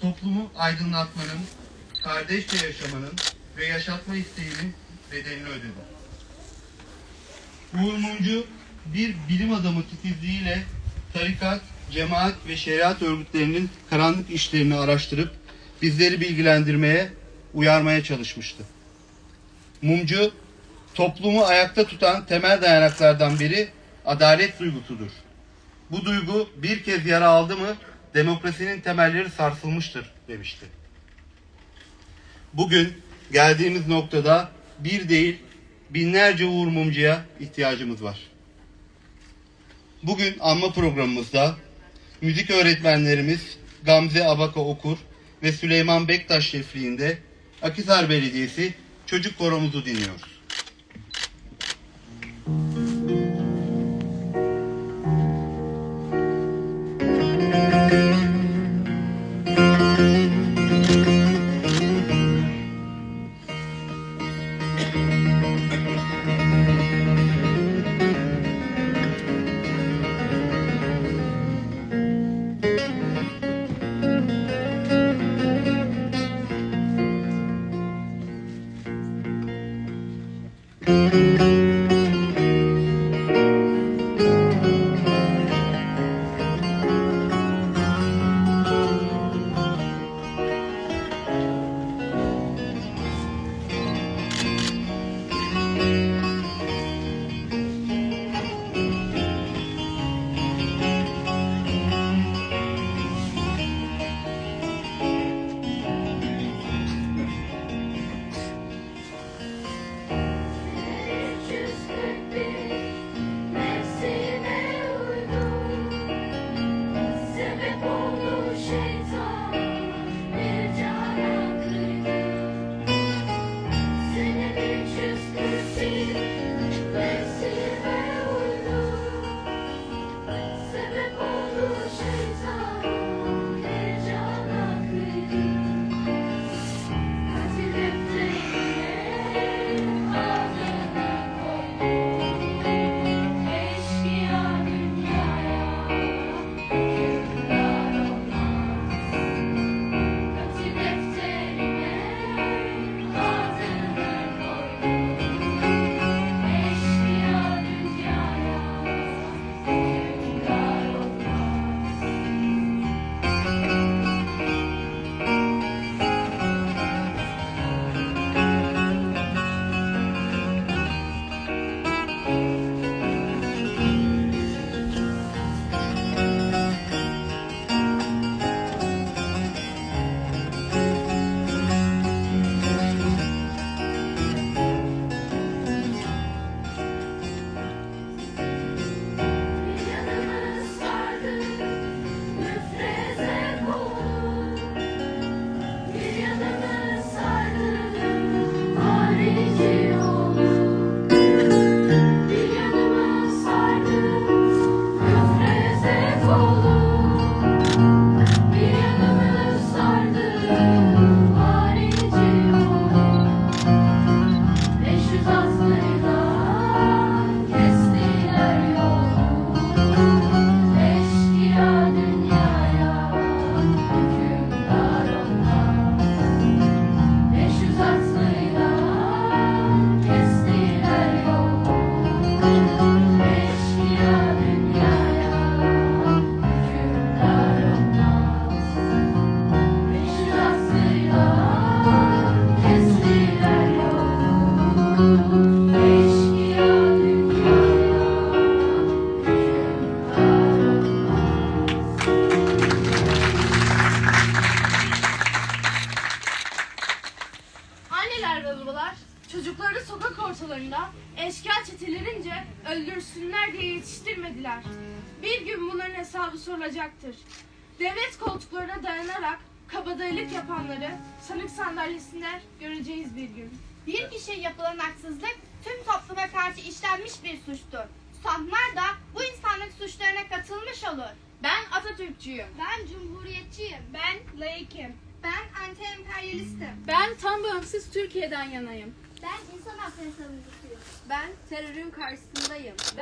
toplumu aydınlatmanın, kardeşçe yaşamanın ve yaşatma isteğinin bedelini ödedi. Uğur Mumcu bir bilim adamı titizliğiyle tarikat, cemaat ve şeriat örgütlerinin karanlık işlerini araştırıp bizleri bilgilendirmeye, uyarmaya çalışmıştı. Mumcu, toplumu ayakta tutan temel dayanaklardan biri adalet duygusudur. Bu duygu bir kez yara aldı mı demokrasinin temelleri sarsılmıştır demişti. Bugün geldiğimiz noktada bir değil binlerce Uğur Mumcu'ya ihtiyacımız var. Bugün anma programımızda müzik öğretmenlerimiz Gamze Abaka Okur ve Süleyman Bektaş şefliğinde Akhisar Belediyesi Çocuk Koromuzu dinliyoruz.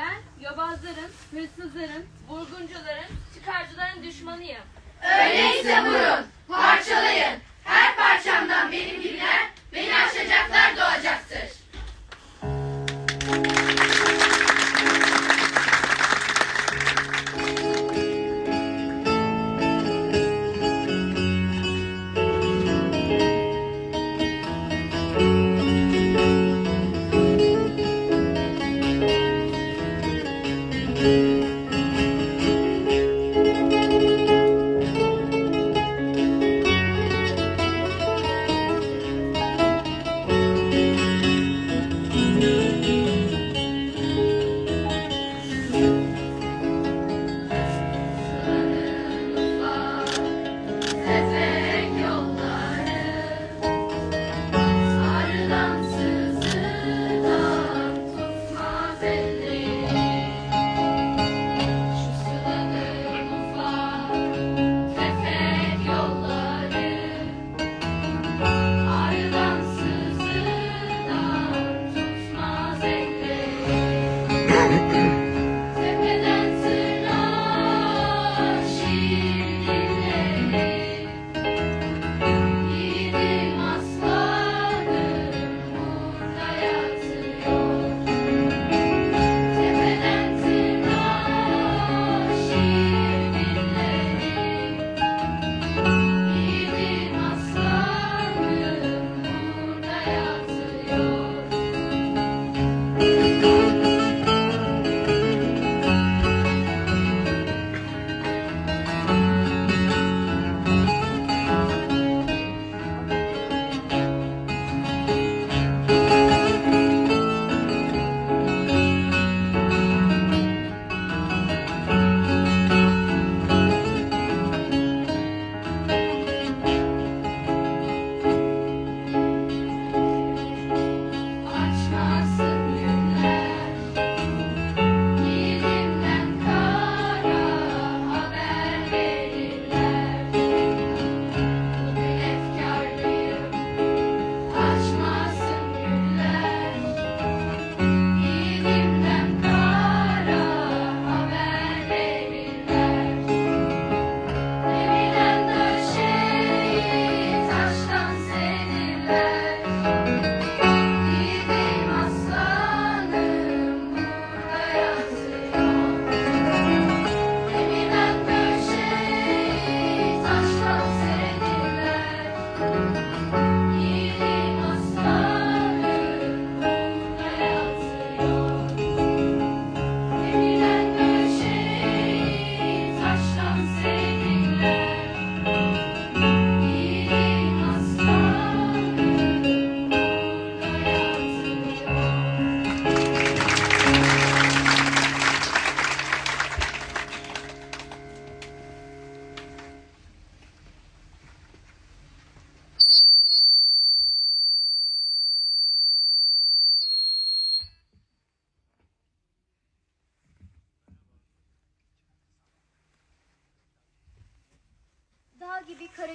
Ben yobazların, hırsızların, vurguncuların, çıkarcıların düşmanıyım. Öyleyse vurun, parçalayın. Her parçamdan benim günler, beni aşacaklar doğacak.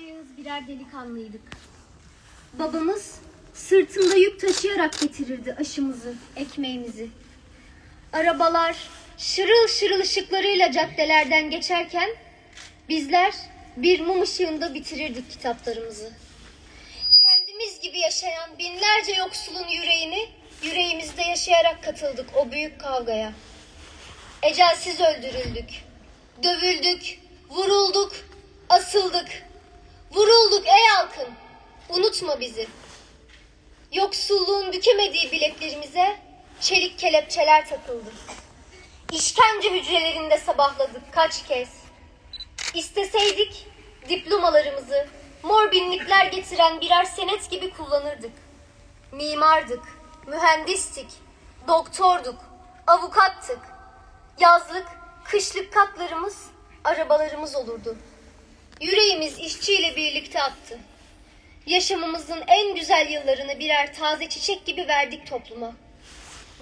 Karayağız birer delikanlıydık. Babamız sırtında yük taşıyarak getirirdi aşımızı, ekmeğimizi. Arabalar şırıl şırıl ışıklarıyla caddelerden geçerken bizler bir mum ışığında bitirirdik kitaplarımızı. Kendimiz gibi yaşayan binlerce yoksulun yüreğini yüreğimizde yaşayarak katıldık o büyük kavgaya. Ecelsiz öldürüldük, dövüldük, vurulduk, asıldık. Ey halkım, unutma bizi. Yoksulluğun bükemediği bileklerimize çelik kelepçeler takıldı. İşkence hücrelerinde sabahladık kaç kez. İsteseydik diplomalarımızı mor binlikler getiren birer senet gibi kullanırdık. Mimardık, mühendistik, doktorduk, avukattık. Yazlık, kışlık katlarımız, arabalarımız olurdu. Yüreğimiz işçiyle birlikte attı. Yaşamımızın en güzel yıllarını birer taze çiçek gibi verdik topluma.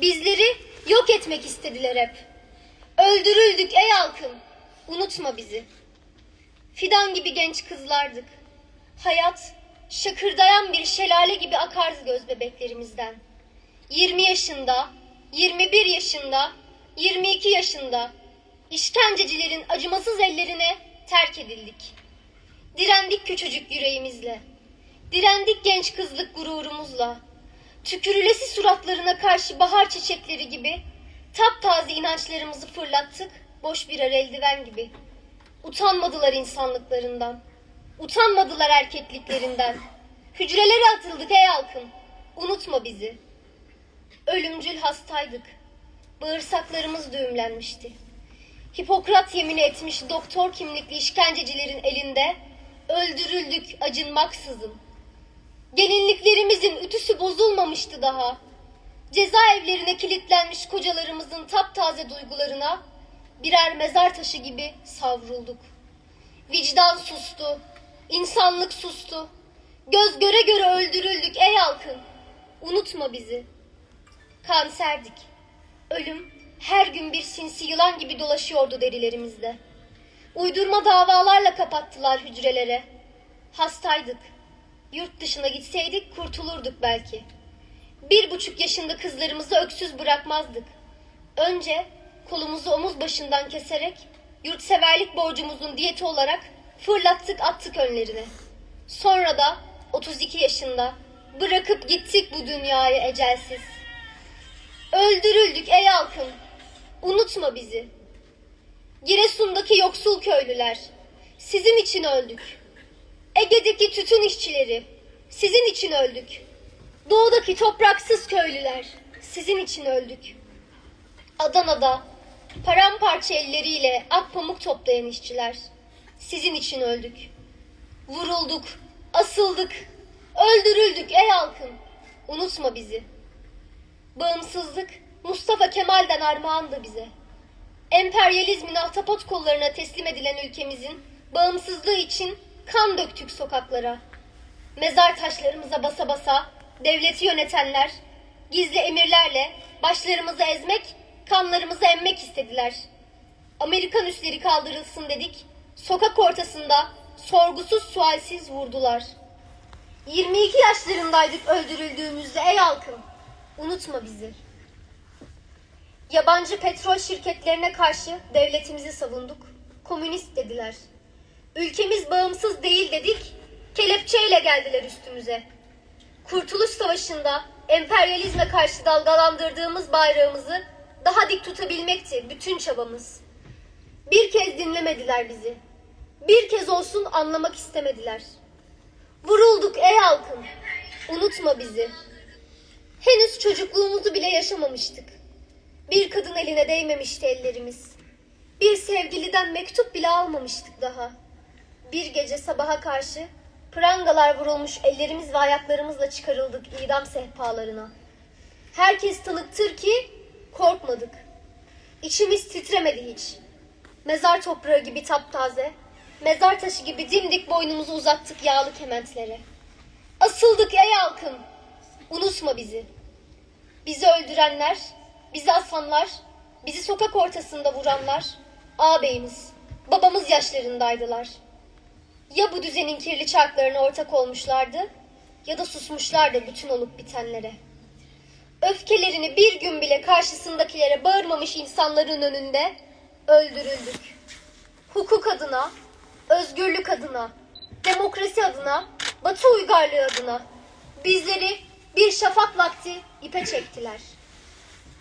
Bizleri yok etmek istediler hep. Öldürüldük ey halkım, unutma bizi. Fidan gibi genç kızlardık. Hayat şakırdayan bir şelale gibi akardı göz bebeklerimizden. 20 yaşında, 21 yaşında, 22 yaşında işkencecilerin acımasız ellerine terk edildik. Direndik küçücük yüreğimizle. Direndik genç kızlık gururumuzla. Tükürülesi suratlarına karşı bahar çiçekleri gibi taptaze inançlarımızı fırlattık boş birer eldiven gibi. Utanmadılar insanlıklarından. Utanmadılar erkekliklerinden. Hücrelere atıldık ey halkım. Unutma bizi. Ölümcül hastaydık. Bağırsaklarımız düğümlenmişti. Hipokrat yemini etmiş doktor kimlikli işkencecilerin elinde öldürüldük acınmaksızın. Gelinliklerimizin ütüsü bozulmamıştı daha. Cezaevlerine kilitlenmiş kocalarımızın taptaze duygularına birer mezar taşı gibi savrulduk. Vicdan sustu, insanlık sustu. Göz göre göre öldürüldük ey halkım. Unutma bizi. Kanserdik. Ölüm her gün bir sinsi yılan gibi dolaşıyordu derilerimizde. Uydurma davalarla kapattılar hücrelere. Hastaydık. Yurt dışına gitseydik kurtulurduk belki. Bir buçuk yaşında kızlarımızı öksüz bırakmazdık. Önce kolumuzu omuz başından keserek yurtseverlik borcumuzun diyeti olarak fırlattık attık önlerine. Sonra da 32 yaşında bırakıp gittik bu dünyayı ecelsiz. Öldürüldük ey halkım. Unutma bizi. Giresun'daki yoksul köylüler. Sizin için öldük. Ege'deki tütün işçileri. Sizin için öldük. Doğudaki topraksız köylüler. Sizin için öldük. Adana'da paramparça elleriyle ak pamuk toplayan işçiler. Sizin için öldük. Vurulduk, asıldık, öldürüldük ey halkım. Unutma bizi. Bağımsızlık Mustafa Kemal'den armağandı bize. Emperyalizmin ahtapot kollarına teslim edilen ülkemizin bağımsızlığı için kan döktük sokaklara. Mezar taşlarımıza basa basa devleti yönetenler gizli emirlerle başlarımızı ezmek, kanlarımızı emmek istediler. Amerikan üsleri kaldırılsın dedik. Sokak ortasında sorgusuz sualsiz vurdular. 22 yaşlarındaydık öldürüldüğümüzde ey halkım. Unutma bizi. Yabancı petrol şirketlerine karşı devletimizi savunduk. Komünist dediler. Ülkemiz bağımsız değil dedik. Kelepçeyle geldiler üstümüze. Kurtuluş Savaşı'nda emperyalizme karşı dalgalandırdığımız bayrağımızı daha dik tutabilmekti bütün çabamız. Bir kez dinlemediler bizi. Bir kez olsun anlamak istemediler. Vurulduk ey halkım. Unutma bizi. Henüz çocukluğumuzu bile yaşamamıştık. Bir kadın eline değmemişti ellerimiz. Bir sevgiliden mektup bile almamıştık daha. Bir gece sabaha karşı prangalar vurulmuş ellerimiz ve ayaklarımızla çıkarıldık idam sehpalarına. Herkes tanıktır ki korkmadık. İçimiz titremedi hiç. Mezar toprağı gibi taptaze, mezar taşı gibi dimdik boynumuzu uzattık yağlı kementlere. Asıldık ey halkım, unutma bizi. Bizi öldürenler, bizi asanlar, bizi sokak ortasında vuranlar, ağabeyimiz, babamız yaşlarındaydılar. Ya bu düzenin kirli çarklarına ortak olmuşlardı ya da susmuşlardı bütün olup bitenlere. Öfkelerini bir gün bile karşısındakilere bağırmamış insanların önünde öldürüldük. Hukuk adına, özgürlük adına, demokrasi adına, batı uygarlığı adına bizleri bir şafak vakti ipe çektiler.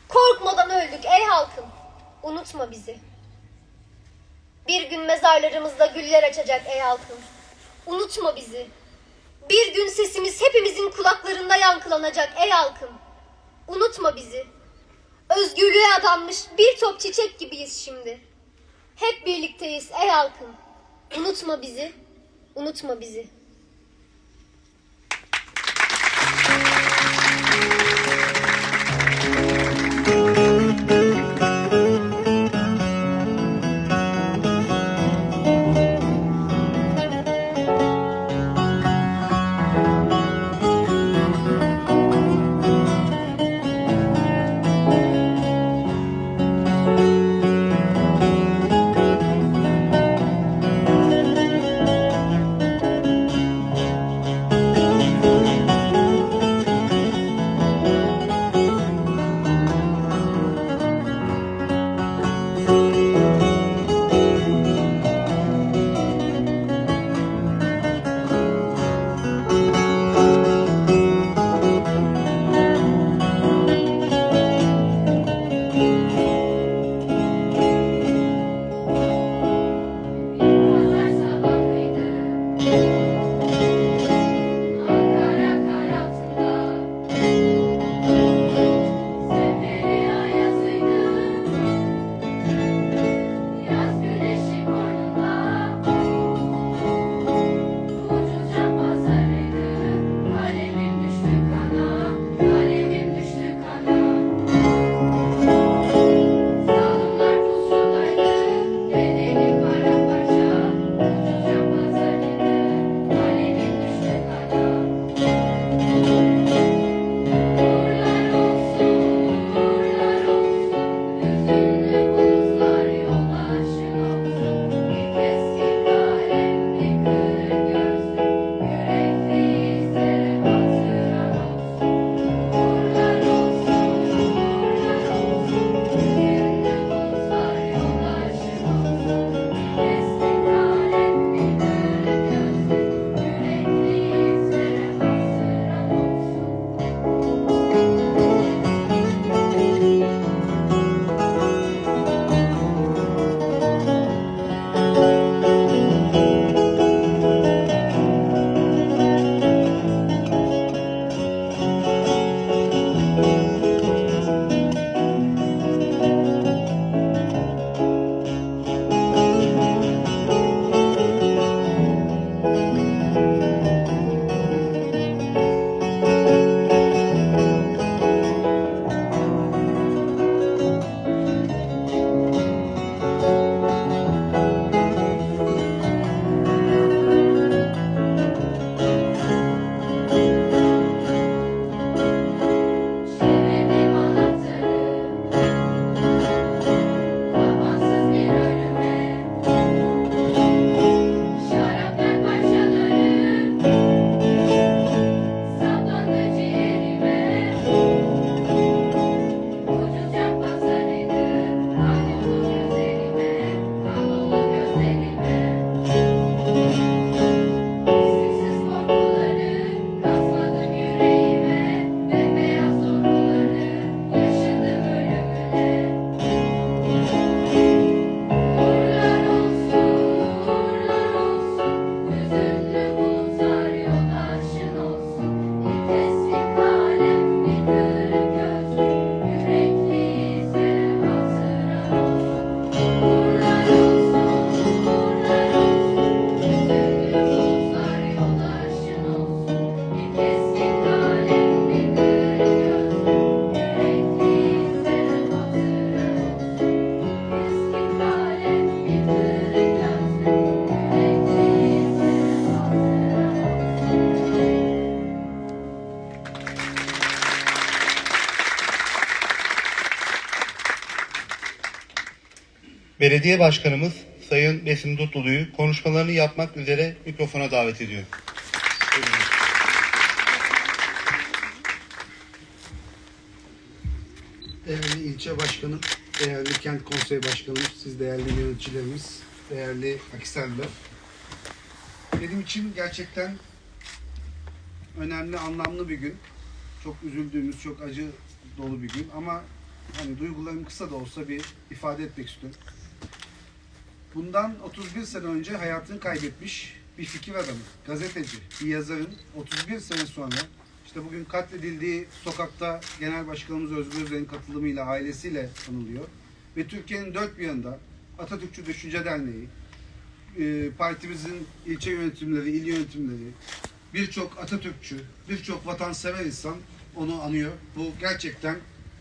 Korkmadan öldük ey halkım, unutma bizi. Bir gün mezarlarımızda güller açacak ey halkım, unutma bizi. Bir gün sesimiz hepimizin kulaklarında yankılanacak ey halkım, unutma bizi. Özgürlüğe adanmış bir top çiçek gibiyiz şimdi. Hep birlikteyiz ey halkım. Unutma bizi, unutma bizi. Belediye Başkanımız Sayın Besim Tutlu'yu konuşmalarını yapmak üzere mikrofona davet ediyorum. Değerli ilçe başkanım, değerli kent konseyi başkanım, siz değerli yöneticilerimiz, değerli Akisarlılar. Benim için gerçekten önemli, anlamlı bir gün. Çok üzüldüğümüz, çok acı dolu bir gün ama hani duygularımı kısa da olsa bir ifade etmek istiyorum. Bundan 31 sene önce hayatını kaybetmiş bir fikir adamı, gazeteci, bir yazarın 31 sene sonra işte bugün katledildiği sokakta Genel Başkanımız Özgür Özel'in katılımıyla ailesiyle anılıyor. Ve Türkiye'nin dört bir yanında Atatürkçü Düşünce Derneği, e, partimizin ilçe yönetimleri, il yönetimleri, birçok Atatürkçü, birçok vatansever insan onu anıyor. Bu gerçekten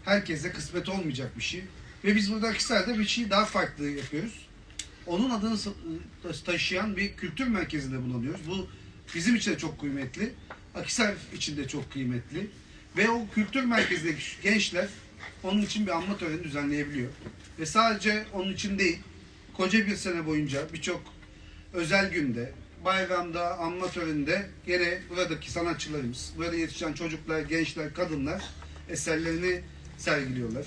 herkese kısmet olmayacak bir şey. Ve biz burada Akhisar'da bir şey daha farklı yapıyoruz. Onun adını taşıyan bir kültür merkezinde bulunuyoruz. Bu bizim için de çok kıymetli. Akhisar için de çok kıymetli. Ve o kültür merkezindeki gençler onun için bir anma töreni düzenleyebiliyor. Ve sadece onun için değil, koca bir sene boyunca birçok özel günde, bayramda, anma töreninde gene buradaki sanatçılarımız, burada yetişen çocuklar, gençler, kadınlar eserlerini sergiliyorlar.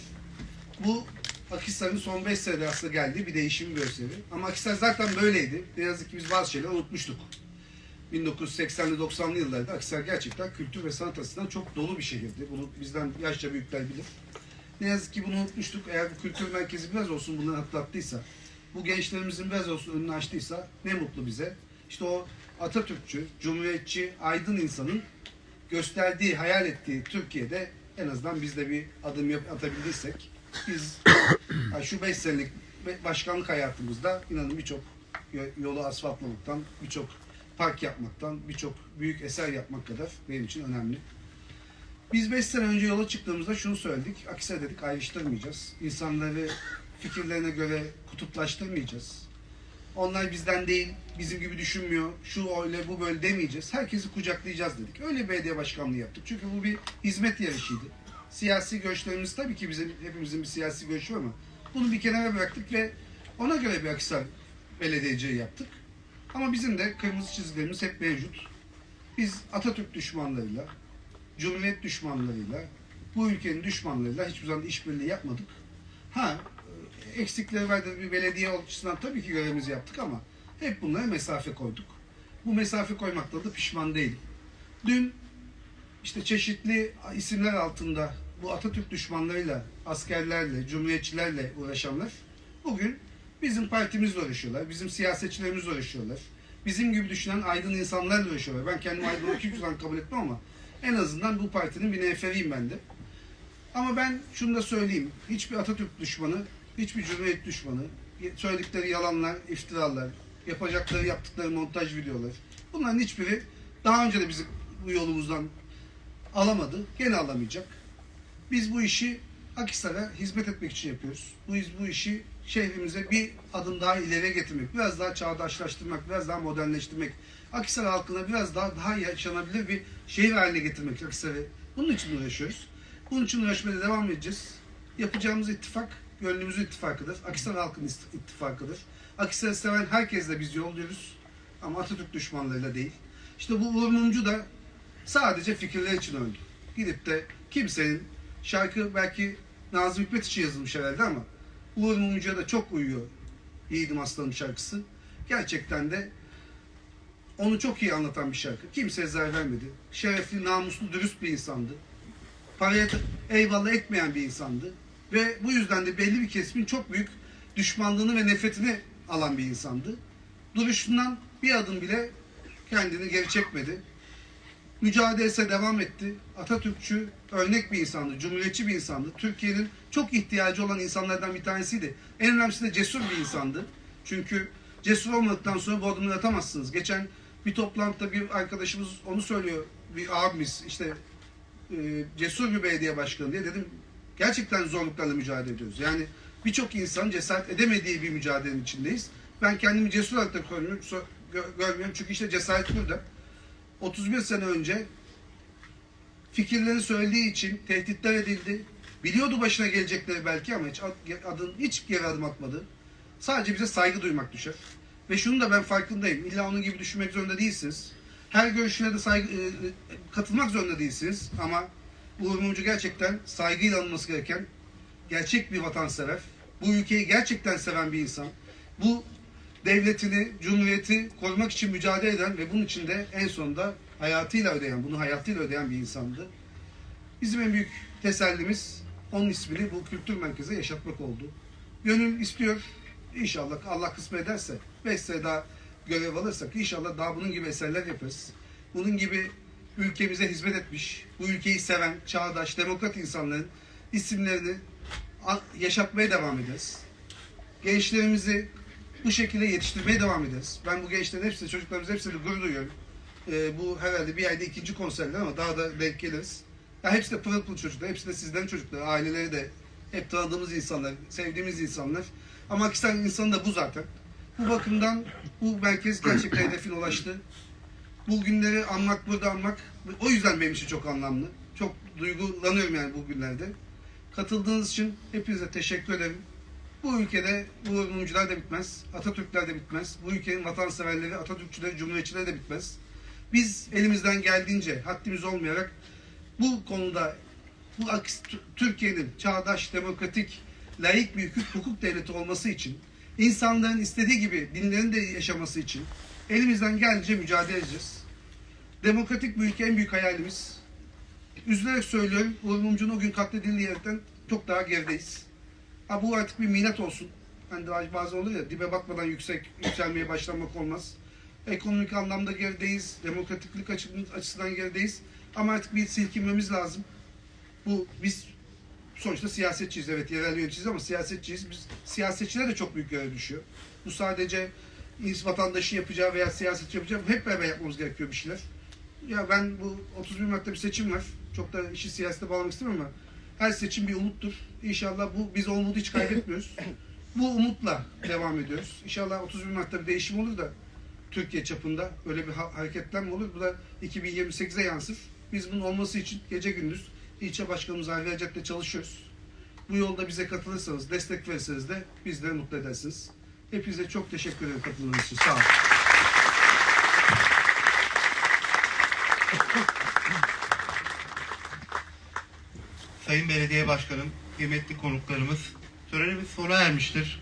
Bu Akhisar'ın son 5 senede aslında geldiği bir değişim gösteri. Ama Akhisar zaten böyleydi. Ne yazık ki biz bazı şeyleri unutmuştuk. 1980'li 90'lı yıllarda Akhisar gerçekten kültür ve sanat açısından çok dolu bir şehirdi. Bunu bizden yaşça büyükler bilir. Ne yazık ki bunu unutmuştuk. Eğer bu kültür merkezi biraz olsun bunları atlattıysa, bu gençlerimizin biraz olsun önünü açtıysa ne mutlu bize. İşte o Atatürkçü, Cumhuriyetçi, aydın insanın gösterdiği, hayal ettiği Türkiye'de en azından biz de bir adım yap atabildiysek biz yani şu 5 senelik başkanlık hayatımızda inanın birçok yo- yolu asfaltlamaktan, birçok park yapmaktan, birçok büyük eser yapmak kadar benim için önemli. Biz 5 sene önce yola çıktığımızda şunu söyledik. Akisar dedik ayrıştırmayacağız. İnsanları fikirlerine göre kutuplaştırmayacağız. Onlar bizden değil, bizim gibi düşünmüyor, şu öyle bu böyle demeyeceğiz. Herkesi kucaklayacağız dedik. Öyle belediye başkanlığı yaptık. Çünkü bu bir hizmet yarışıydı. Siyasi görüşlerimiz tabii ki bizim hepimizin bir siyasi görüşü ama bunu bir kenara bıraktık ve ona göre bir Akisar belediyeciliği yaptık. Ama bizim de kırmızı çizgilerimiz hep mevcut. Biz Atatürk düşmanlarıyla, Cumhuriyet düşmanlarıyla, bu ülkenin düşmanlarıyla hiçbir zaman işbirliği yapmadık. Ha, eksikleri vardı bir belediye açısından tabii ki görevimizi yaptık ama hep bunlara mesafe koyduk. Bu mesafe koymakla da pişman değilim. Dün işte çeşitli isimler altında bu Atatürk düşmanlarıyla, askerlerle, cumhuriyetçilerle uğraşanlar bugün bizim partimizle uğraşıyorlar, bizim siyasetçilerimizle uğraşıyorlar. Bizim gibi düşünen aydın insanlarla uğraşıyorlar. Ben kendimi aydın hiçbir zaman kabul etmem ama en azından bu partinin bir neferiyim ben de. Ama ben şunu da söyleyeyim. Hiçbir Atatürk düşmanı, hiçbir Cumhuriyet düşmanı, söyledikleri yalanlar, iftiralar, yapacakları, yaptıkları montaj videolar. Bunların hiçbiri daha önce de bizi bu yolumuzdan alamadı. Gene alamayacak. Biz bu işi Akhisar'a hizmet etmek için yapıyoruz. Bu, bu işi şehrimize bir adım daha ileriye getirmek, biraz daha çağdaşlaştırmak, biraz daha modernleştirmek, Akhisar halkına biraz daha daha yaşanabilir bir şehir haline getirmek Akhisar'ı. Bunun için uğraşıyoruz. Bunun için uğraşmaya devam edeceğiz. Yapacağımız ittifak gönlümüzün ittifakıdır. Akhisar halkının ittifakıdır. Akhisar'ı seven herkesle biz yolluyoruz. Ama Atatürk düşmanlarıyla değil. İşte bu Uğur Mumcu da sadece fikirler için öldü. Gidip de kimsenin şarkı belki Nazım Hikmet için yazılmış herhalde ama Uğur Mumcu'ya da çok uyuyor Yiğidim Aslanım şarkısı. Gerçekten de onu çok iyi anlatan bir şarkı. Kimseye zarar vermedi. Şerefli, namuslu, dürüst bir insandı. Paraya eyvallah etmeyen bir insandı. Ve bu yüzden de belli bir kesimin çok büyük düşmanlığını ve nefretini alan bir insandı. Duruşundan bir adım bile kendini geri çekmedi. Mücadelesi devam etti. Atatürkçü, örnek bir insandı, cumhuriyetçi bir insandı. Türkiye'nin çok ihtiyacı olan insanlardan bir tanesiydi. En önemlisi de cesur bir insandı. Çünkü cesur olmadıktan sonra bu adımları atamazsınız. Geçen bir toplantıda bir arkadaşımız onu söylüyor, bir abimiz işte e, cesur bir belediye başkanı diye dedim. Gerçekten zorluklarla mücadele ediyoruz. Yani birçok insan cesaret edemediği bir mücadelenin içindeyiz. Ben kendimi cesur olarak da görmüyorum, görmüyorum. Çünkü işte cesaret burada. 31 sene önce fikirlerini söylediği için tehditler edildi. Biliyordu başına gelecekleri belki ama hiç ad- adın hiç geri adım atmadı. Sadece bize saygı duymak düşer. Ve şunu da ben farkındayım. İlla onun gibi düşünmek zorunda değilsiniz. Her görüşüne de saygı, e, e, katılmak zorunda değilsiniz. Ama Uğur Mumcu gerçekten saygıyla alınması gereken gerçek bir vatansever. Bu ülkeyi gerçekten seven bir insan. Bu devletini, cumhuriyeti korumak için mücadele eden ve bunun için de en sonunda hayatıyla ödeyen, bunu hayatıyla ödeyen bir insandı. Bizim en büyük tesellimiz onun ismini bu kültür merkeze yaşatmak oldu. Gönül istiyor, inşallah Allah kısmet ederse 5 sene daha görev alırsak inşallah daha bunun gibi eserler yaparız. Bunun gibi ülkemize hizmet etmiş, bu ülkeyi seven, çağdaş, demokrat insanların isimlerini yaşatmaya devam ederiz. Gençlerimizi bu şekilde yetiştirmeye devam ederiz. Ben bu gençlerin hepsini, çocuklarımızın hepsini gurur duyuyorum. Ee, bu herhalde bir ayda ikinci konserler ama daha da denk geliriz. Ya hepsi de pırıl pırıl çocuklar, hepsi de sizden çocuklar, aileleri de hep tanıdığımız insanlar, sevdiğimiz insanlar. Ama Akisar insanı da bu zaten. Bu bakımdan bu merkez gerçekten hedefine ulaştı. Bu günleri anmak, burada anmak o yüzden benim için çok anlamlı. Çok duygulanıyorum yani bu günlerde. Katıldığınız için hepinize teşekkür ederim. Bu ülkede bu mumcular da bitmez, Atatürkler de bitmez. Bu ülkenin vatanseverleri, Atatürkçüleri, Cumhuriyetçileri de bitmez. Biz elimizden geldiğince haddimiz olmayarak bu konuda bu Türkiye'nin çağdaş, demokratik, layık bir hukuk, hukuk devleti olması için, insanların istediği gibi dinlerin de yaşaması için elimizden geldiğince mücadele edeceğiz. Demokratik bir ülke en büyük hayalimiz. Üzülerek söylüyorum, Uğur Mumcu'nun o gün katledildiği yerden çok daha gerideyiz. Ha bu artık bir minnet olsun. Hani daha bazen olur ya dibe bakmadan yüksek yükselmeye başlamak olmaz. Ekonomik anlamda gerideyiz, demokratiklik açı- açısından gerideyiz. Ama artık bir silkinmemiz lazım. Bu biz sonuçta siyasetçiyiz evet yerel yöneticiyiz ama siyasetçiyiz. Biz siyasetçilere de çok büyük görev düşüyor. Bu sadece vatandaşın yapacağı veya siyasetçi yapacağı hep beraber yapmamız gerekiyor bir şeyler. Ya ben bu 31 Mart'ta bir seçim var. Çok da işi siyasete bağlamak istemiyorum ama her seçim bir umuttur. İnşallah bu biz o umudu hiç kaybetmiyoruz. bu umutla devam ediyoruz. İnşallah 31 Mart'ta bir değişim olur da Türkiye çapında öyle bir ha- hareketlenme olur. Bu da 2028'e yansır. Biz bunun olması için gece gündüz ilçe başkanımız Hayri Recep'le çalışıyoruz. Bu yolda bize katılırsanız, destek verirseniz de bizleri mutlu edersiniz. Hepinize çok teşekkür ederim katıldığınız için. Sağ olun. Sayın Belediye Başkanım, kıymetli konuklarımız, törenimiz sona ermiştir.